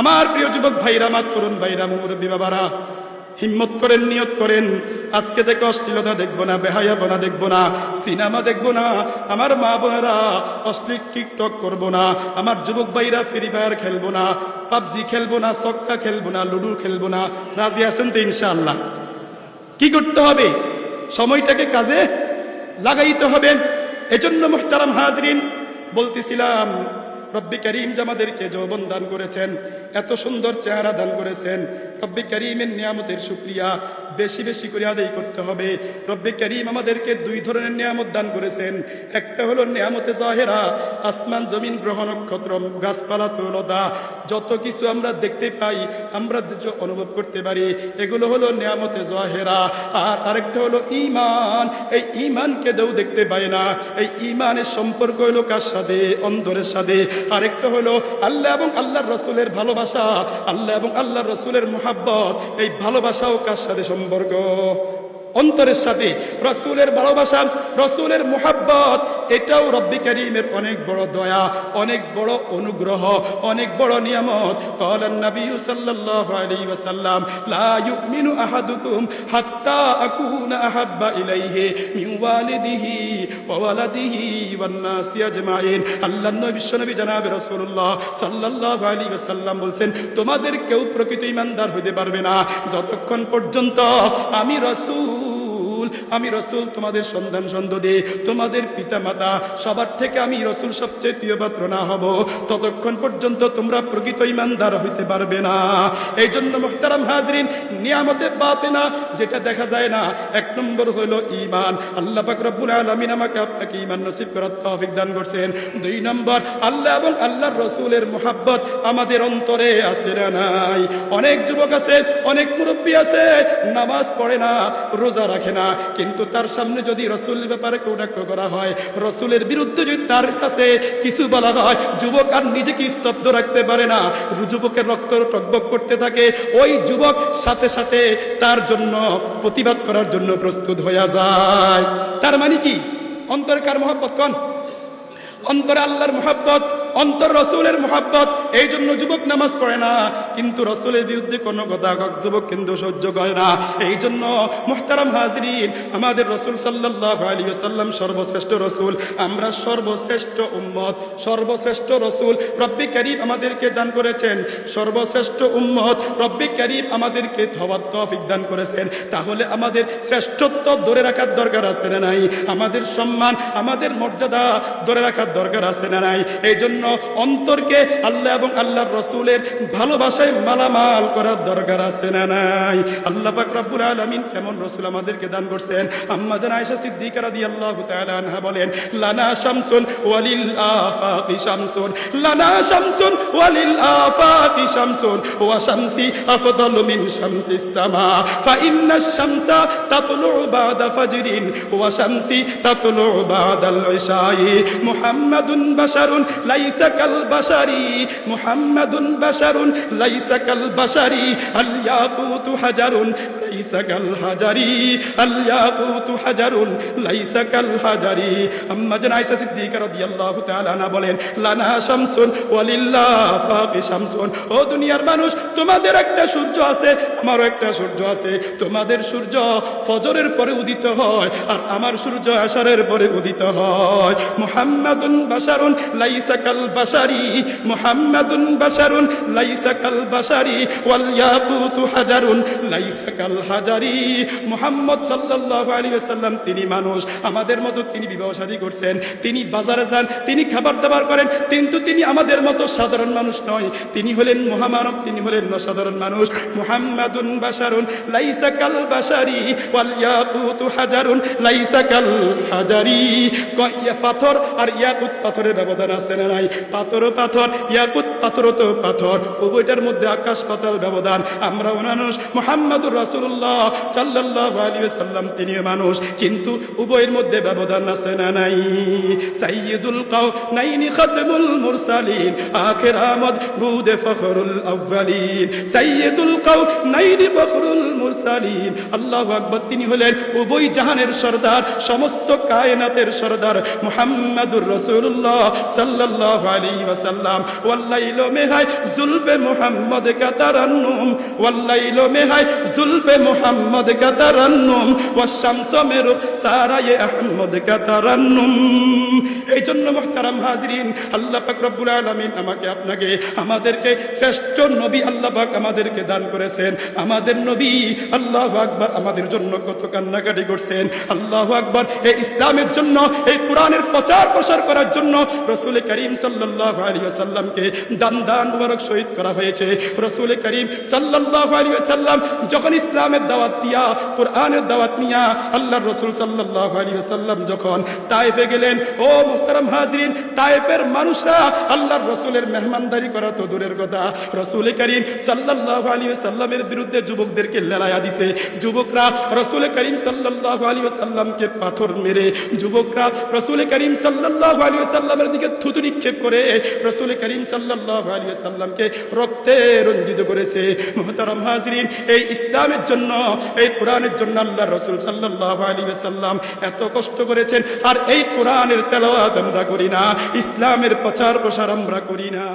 আমার প্রিয় যুবক ভাইরা, আমার তরুণ ভাইরা, মুরব্বী বাবারা, হিম্মত করেন, নিয়ত করেন। আজকে থেকে অশ্লীলতা দেখব না, বেহায়াপনা দেখব না, সিনেমা দেখব না, আমার মা বোনেরা অশ্লীল টিকটক করব না, আমার যুবক ভাইরা ফ্রি ফায়ার খেলব না, পাবজি খেলব না সক্কা খেলব না, লুডু খেলব না, রাজি আছেন তো ইনশাআল্লাহ? কি করতে হবে? সময়টাকে কাজে লাগাইতে হবে। এজন্য মুহতারাম হাজরিন বলতেছিলাম রব্বি করিম আমাদেরকে যৌবন দান করেছেন, এত সুন্দর চেহারা দান করেছেন, রব্বি করিমের নিয়ামতের শুক্রিয়া বেশি বেশি করে আদায় করতে হবে। রব্বি করিম আমাদেরকে দুই ধরনের নিয়ামত দান করেছেন। একটা হলো নিয়ামতে জাহেরা, আসমান জমিন গ্রহ নক্ষত্র, গাছপালা তরলতা যত কিছু আমরা দেখতে পাই, আমরা অনুভব করতে পারি। এগুলো হলো নিয়ামতে জাহেরা। আর আরেকটা হলো ইমান এই ঈমানকে দেও দেখতে পায় না। এই ঈমানের সম্পর্ক হলো কার সাথে? অন্তরের সাথে। আরেকটা হলো আল্লাহ এবং আল্লাহর রসুলের ভালোবাসা, আল্লাহ এবং আল্লাহর রসুলের মোহাব্বত, এই ভালোবাসাও কার সাথে সম্পর্ক? অন্তরের সাথে, রসুলের ভালোবাসা, রসুলের মোহাব্বত, এটাও রব্বি করিমের অনেক বড় দয়া, অনেক বড় অনুগ্রহ, অনেক বড় নিয়ামত। কলান নবী সাল্লাল্লাহু আলাইহি ওয়াসাল্লাম, লা ইউমিনু আহাদুকুম হাত্তা আকুনা আহাব্বা ইলাইহি মিন ওয়ালাদিহি ওয়ান আজমাইন। আল্লাহর নবী, বিশ্বনবী জনাবে রাসূলুল্লাহ সাল্লাল্লাহু আলাইহি ওয়াসাল্লাম বলছেন, তোমাদের কেউ প্রকৃত ইমানদার হতে পারবে না। যতক্ষণ পর্যন্ত আমি রসুল আমি রসুল, তোমাদের সন্তান সন্ততি, তোমাদের পিতা মাতা সবার থেকে আমি রসুল সবচেয়ে প্রিয় পাত্র না হব। ততক্ষণ পর্যন্ত তোমরা প্রকৃত ইমানদার হইতে পারবে না। এই জন্য মোহতারাম হাজরিন, নিয়ামতে বাতে না যেটা দেখা যায় না, এক নম্বর হলো ইমান আল্লাহ রব্বুল আলামিন আমাকে আপনাকে ইমান নসিব করার তৌফিক দান করছেন। দুই নম্বর, আল্লাহ এবং আল্লাহর রসুলের মোহাব্বত আমাদের অন্তরে আছে না নাই। অনেক যুবক আছে, অনেক মুরব্বী আছে, নামাজ পড়ে না, রোজা রাখে না। কিন্তু তার সামনে যদি রসুলের ব্যাপারে কৌটাক্ষ করা হয়, রসুলের বিরুদ্ধে যদি তার কাছে কিছু বলা হয়, যুবক আর নিজেকে স্তব্ধ রাখতে পারে না। যুবকের রক্ত টকবক করতে থাকে। ওই যুবক সাথে সাথে তার জন্য প্রতিবাদ করার জন্য প্রস্তুত হয়ে যায়। তার মানে কি? অন্তর কার মহব্বত কন? অন্তরে আল্লাহর মোহাব্বত, অন্তর রসুলের মোহাব্বত এই জন্য যুবক নামাজ পড়ে না, কিন্তু রসুলের বিরুদ্ধে কোনো কথা যুবক কিন্তু সহ্য করে না। এই জন্য মোহতারাম হাজরিন, আমাদের রসুল সাল্লাহ আলী সাল্লাম সর্বশ্রেষ্ঠ রসুল। আমরা সর্বশ্রেষ্ঠ উম্মত, সর্বশ্রেষ্ঠ রসুল। রব্বি করিম আমাদেরকে দান করেছেন, সর্বশ্রেষ্ঠ উম্মত। রব্বি করিম আমাদেরকে থবাত তৌফিক দান করেছেন। তাহলে আমাদের শ্রেষ্ঠত্ব ধরে রাখার দরকার আছে না নাই? আমাদের সম্মান, আমাদের মর্যাদা ধরে রাখার দরকার আছে না নাই? এই জন্য অন্তরকে আল্লাহ এবং আল্লাহর রসুলের ভালোবাসায় মালামাল করার দরকার আছে না নাই? আল্লাহ পাক রব্বুল আলামিন কেমন রসুল আমাদেরকে দান করছেন? আম্মা জান আয়েশা সিদ্দিকা রাদিয়াল্লাহু তাআলা আনহা বলেন, লানা শামসুন ওয়ালিল আফাকি শামসুন, লানা শামসুন ওয়ালিল আফাকি শামসুন, ওয়া শামসি আফদালু মিন শামসিস সামা, ফা ইন্নাশ শামসা তাতলু বাদা ফাজরিন, ওয়া শামসি তাতলু বাদাল ইশাই, মুহাম্মাদুন বাশারুন লাইসা কাল বাশারি মুহাম্মাদুন বাশারুন লাইসা কাল বাশারি আল ইয়াকুতু হাজারুন দুনিয়ার মানুষ, তোমাদের একটা সূর্য আছে, আমারও একটা সূর্য আছে। তোমাদের সূর্য ফজরের পরে উদিত হয়, আর আমার সূর্য আশারের পরে উদিত হয়। মুহাম্মাদুন বাশারুন লাইসা কাল বাশারি, মুহাম্মাদুন বাশারুন লাইসা কাল বাশারি হাজারুন লাইসা কাল হাজারি মুহাম্মদ সাল্লাল্লাহু আলাইহি ওয়াসাল্লাম, তিনি মানুষ। আমাদের মতো তিনি বিবাহ শাদী করছেন, তিনি বাজারে যান, তিনি খাবার দাবার করেন, কিন্তু তিনি আমাদের মতো সাধারণ মানুষ নয়। তিনি হলেন মহামানব, তিনি হলেন অসাধারণ মানুষ। মুহাম্মাদুন বাশারুন, লাইসা কাল বাশারি, ওয়াল হাজারুন, লাইসা কাল হাজারি। ক- ইয়া পাথর আর ইয়াকুত পাথরের ব্যবধান আছে না নাই? পাথর ও পাথর, ইয়াকুত পাথর তো পাথর। উভয়টার মধ্যে আকাশ পাতাল ব্যবধান। আমরা মানুষ। মোহাম্মদুর রাসুল রসুল্লাহ সাল্লাহ আলী মানুষ, কিন্তু উভয়ের মধ্যে ব্যবধান আছে না নাই। নাইনি মুরসালিন বুদে ফখরুল নাইনি ফখরুল মুরসালিন তিনি হলেন উভয় জাহানের সর্দার, সমস্ত কায়নাতের সর্দার মুহাম্মাদুর রাসূলুল্লাহ সাল্লাল্লাহু আলাইহি ওয়াসাল্লাম। ওয়াল্লাইল মেহাই জুলফে মুহাম্মদ কা তারান্নুম ওয়াল্লাইল মেহাই জুলফে মুহাম্মদ কা তারান্নুম ওয়াশামস মেরু সারায়ে আহমদ কা তারান্নুম এই জন্য মুহতারাম হাজরিন, আল্লাহ পাক রব্বুল আলামিন আমাকে, আপনাকে, আমাদেরকে শ্রেষ্ঠ নবী আল্লাহ পাক আমাদেরকে দান করেছেন। আমাদের নবী আল্লাহ আকবার আমাদের জন্য কত কান্নাকাটি করছেন। আল্লাহ আকবার, এই ইসলামের জন্য, এই কোরআনের প্রচার প্রসার করার জন্য রসুল করিম সাল্লাল্লাহু আলাইহি ওয়াসাল্লামকে দান দান মুবারক শহীদ করা হয়েছে। রসুল করিম সাল্লাল্লাহু আলাইহি ওয়াসাল্লাম যখন ইসলামের দাওয়াত দিয়া, কোরআনের দাওয়াত নিয়া আল্লাহর রসুল সাল্লাল্লাহু আলাইহি ওয়াসাল্লাম যখন তাইফে গেলেন, ও মুহতারাম হাজরিন তাইফের মানুষরা আল্লাহর রসুলের মেহমানদারি করা তো দূরের কথা। রসুল করিম সাল্লাল্লাহু আলাইহি ওয়াসাল্লামের বিরুদ্ধে যুবকদেরকে লড়াইয়া দিছে। যুবকরা রসুল করিম সাল্লাল্লাহু আলাইহি ওয়াসাল্লামকে পাথর মেরে, যুবকরা রসুল করিম সাল্লাল্লাহু আলাইহি ওয়াসাল্লামের দিকে থুতু নিক্ষেপ করে, রসুল করিম সাল্লাল্লাহু আলাইহি ওয়াসাল্লামকে রক্তে রঞ্জিত করেছে। মুহতারাম হাজরিন, এই ইসলামের জন্য এই কোরআনের জন্য আল্লাহ রসুল সাল্লাহ আলী সাল্লাম এত কষ্ট করেছেন। আর এই কোরআনের তেলাওয়াত আমরা করি না, ইসলামের প্রচার প্রসার আমরা করি না।